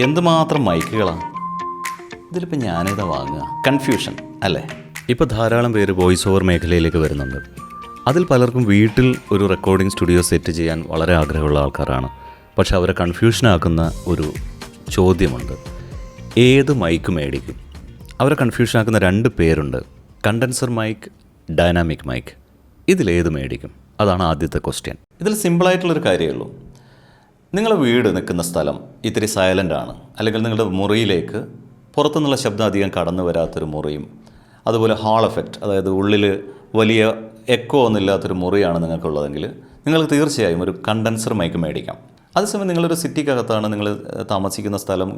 എന്തുമാത്രം മൈക്കുകളാണ് ഇതിലിപ്പോൾ ഞാനേതാ വാങ്ങുക. കൺഫ്യൂഷൻ അല്ലേ? ഇപ്പോൾ ധാരാളം പേര് വോയിസ് ഓവർ മേഖലയിലേക്ക് വരുന്നുണ്ട്. അതിൽ പലർക്കും വീട്ടിൽ ഒരു റെക്കോർഡിംഗ് സ്റ്റുഡിയോ സെറ്റ് ചെയ്യാൻ വളരെ ആഗ്രഹമുള്ള ആൾക്കാരാണ്. പക്ഷെ അവരെ കൺഫ്യൂഷനാക്കുന്ന ഒരു ചോദ്യമുണ്ട്. ഏത് മൈക്ക് മേടിക്കും? അവരെ കൺഫ്യൂഷനാക്കുന്ന രണ്ട് പേരുണ്ട്. കണ്ടൻസർ മൈക്ക് ഡൈനാമിക് മൈക്ക് ഇതിലേത് മേടിക്കും? അതാണ് ആദ്യത്തെ ക്വസ്റ്റ്യൻ ഇതിൽ സിമ്പിളായിട്ടുള്ളൊരു കാര്യമേ ഉള്ളൂ. നിങ്ങളുടെ വീട് നിൽക്കുന്ന സ്ഥലം ഇത്തിരി സൈലന്റ് ആണ്. അല്ലെങ്കിൽ നിങ്ങളുടെ മുറിയിലേക്ക് പുറത്തുനിന്നുള്ള ശബ്ദം അധികം കടന്നു വരാത്തൊരു മുറിയും അതുപോലെ ഹാൾ എഫക്റ്റ് അതായത് ഉള്ളിൽ വലിയ എക്കോ ഒന്നുമില്ലാത്തൊരു മുറിയാണ് നിങ്ങൾക്കുള്ളതെങ്കിൽ നിങ്ങൾക്ക് തീർച്ചയായും ഒരു കണ്ടൻസർ മൈക്ക് മേടിക്കാം. അതേസമയം നിങ്ങളൊരു സിറ്റിക്കകത്താണ് നിങ്ങൾ താമസിക്കുന്ന സ്ഥലം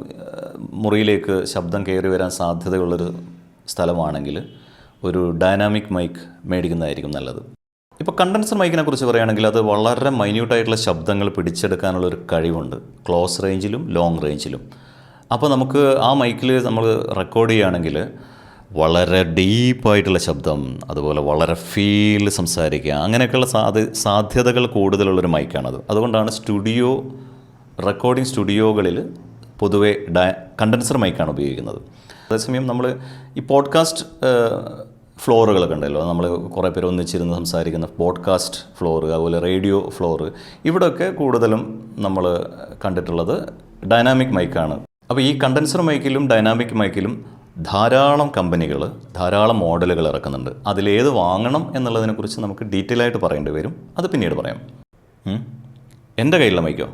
മുറിയിലേക്ക് ശബ്ദം കയറി വരാൻ സാധ്യതയുള്ളൊരു സ്ഥലമാണെങ്കിൽ ഒരു ഡൈനാമിക് മൈക്ക് മേടിക്കുന്നതായിരിക്കും നല്ലത്. ഇപ്പോൾ കണ്ടൻസർ മൈക്കിനെ കുറിച്ച് പറയുകയാണെങ്കിൽ അത് വളരെ മൈന്യൂട്ടായിട്ടുള്ള ശബ്ദങ്ങൾ പിടിച്ചെടുക്കാനുള്ള ഒരു കഴിവുണ്ട്. ക്ലോസ് റേഞ്ചിലും ലോങ് റേഞ്ചിലും അപ്പോൾ നമുക്ക് ആ മൈക്കിൽ നമ്മൾ റെക്കോർഡ് ചെയ്യുകയാണെങ്കിൽ വളരെ ഡീപ്പായിട്ടുള്ള ശബ്ദം അതുപോലെ വളരെ ഫീൽ സംസാരിക്കുക അങ്ങനെയൊക്കെയുള്ള സാധ്യ സാധ്യതകൾ കൂടുതലുള്ളൊരു മൈക്കാണത്. അതുകൊണ്ടാണ് സ്റ്റുഡിയോ റെക്കോർഡിംഗ് സ്റ്റുഡിയോകളിൽ പൊതുവെ ഡയ കണ്ടൻസർ മൈക്കാണ് ഉപയോഗിക്കുന്നത്. അതേസമയം നമ്മൾ ഈ പോഡ്കാസ്റ്റ് ഫ്ലോറുകളൊക്കെ ഉണ്ടല്ലോ. നമ്മൾ കുറേ പേര് ഒന്നിച്ചിരുന്ന് സംസാരിക്കുന്ന പോഡ്കാസ്റ്റ് ഫ്ലോർ അതുപോലെ റേഡിയോ ഫ്ലോർ ഇവിടെയൊക്കെ കൂടുതലും നമ്മൾ കണ്ടിട്ടുള്ളത് ഡൈനാമിക് മൈക്കാണ്. അപ്പോൾ ഈ കണ്ടൻസർ മൈക്കിലും ഡൈനാമിക് മൈക്കിലും ധാരാളം കമ്പനികൾ ധാരാളം മോഡലുകൾ ഇറക്കുന്നുണ്ട്. അതിലേത് വാങ്ങണം എന്നുള്ളതിനെക്കുറിച്ച് നമുക്ക് ഡീറ്റെയിൽ ആയിട്ട് പറയേണ്ടി വരും. അത് പിന്നീട് പറയാം? എന്റെ കയ്യിലുള്ള മൈക്കോ?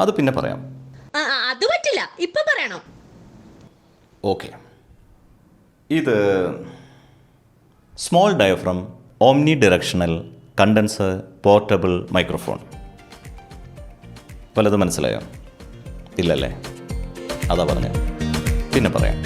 അത് പിന്നെ പറയാം. അത് പറ്റില്ല. ഇപ്പം പറയണം. ഓക്കെ. ഇത് small diaphragm omnidirectional condenser portable microphone പലത് മനസ്സിലായോ? ഇല്ലല്ലേ? അതാ പറഞ്ഞത് പിന്നെ പറയാം.